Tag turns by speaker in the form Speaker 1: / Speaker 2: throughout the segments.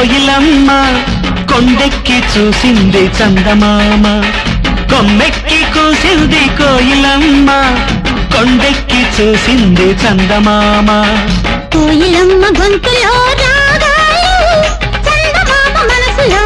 Speaker 1: కోయిలమ్మ కొండెక్కి చూసింది చందమామ. కొమ్మెక్కి కూసింది కోయిలమ్మ కొండెక్కి చూసింది చందమామ.
Speaker 2: కోయిలమ్మ గొంతులో రాగాలు చందమామ మనసులో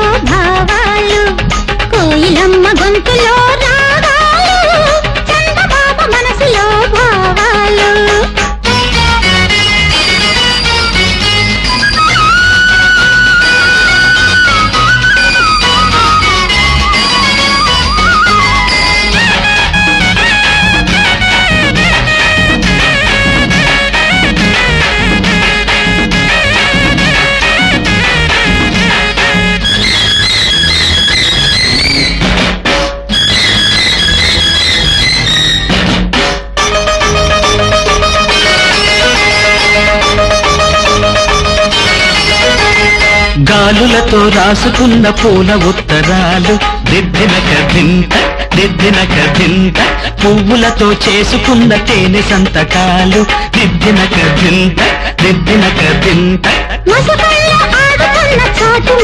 Speaker 1: గాలులతో రాసుకున్న పూల ఉత్తరాలు. దిద్దిన కదింత దిద్దిన కదింత పువ్వులతో చేసుకున్న తేనె సంతకాలు. దిద్దిన కదింత దిద్దిన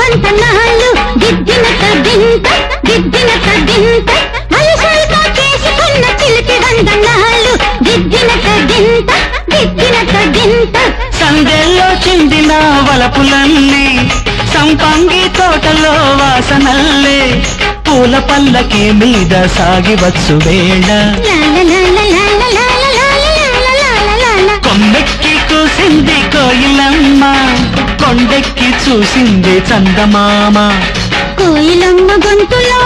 Speaker 2: మంతనాలు దిద్దిన కదింత దిద్దిన కదింత మనుషులతో చేసుకున్న చిలిపి వందనాలు దిద్దిన కదింత దిద్దిన కదింత
Speaker 1: సందెల్లో చిందిన వలపులన్నీ సంపంగి తోటలో వాసనల్లే. పూల పల్లకి మీద సాగివచ్చు వేళ. కొండెక్కి చూసింది కోయిలమ్మ. కొండెక్కి చూసింది చందమామ.
Speaker 2: కోయిలమ్మ గొంతులో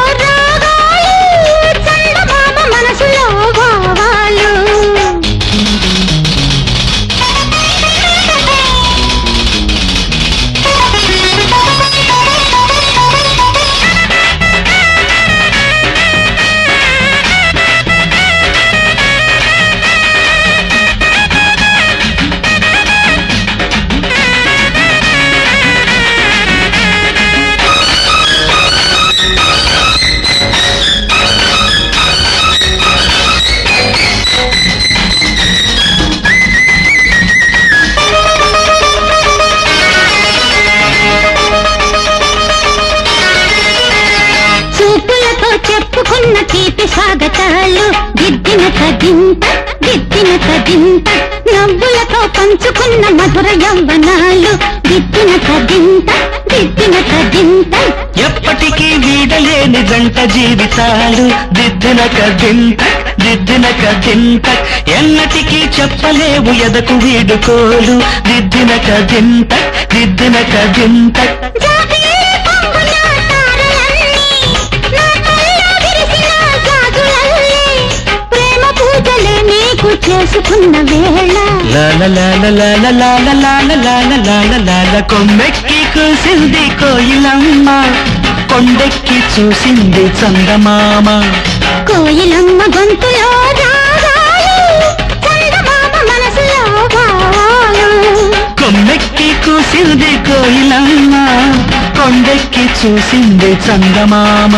Speaker 2: తీపి స్వాగతాలు. దిద్దిన కదింత దిద్దిన కదింత నవ్వులతో పంచుకున్న మధుర యవ్వనాలు. దిద్దిన కదింత దిద్దిన కదింత
Speaker 1: ఎప్పటికీ వీడలేని జంట జీవితాలు. దిద్దిన కదింత దిద్దిన కదింత ఎన్నటికీ చెప్పలేవు ఎదకు వీడుకోలు. దిద్దిన కదింత దిద్దిన కదింత
Speaker 2: చేసుకున్న వేళ
Speaker 1: కొమ్మెక్కి కూసింది కోయిలమ్మ కొండెక్కి చూసింది చందమామ
Speaker 2: కోయిలమ్మ గొంతులో
Speaker 1: కొమ్మెక్కి కూసింది కోయిలమ్మ కొండెక్కి చూసింది చందమామ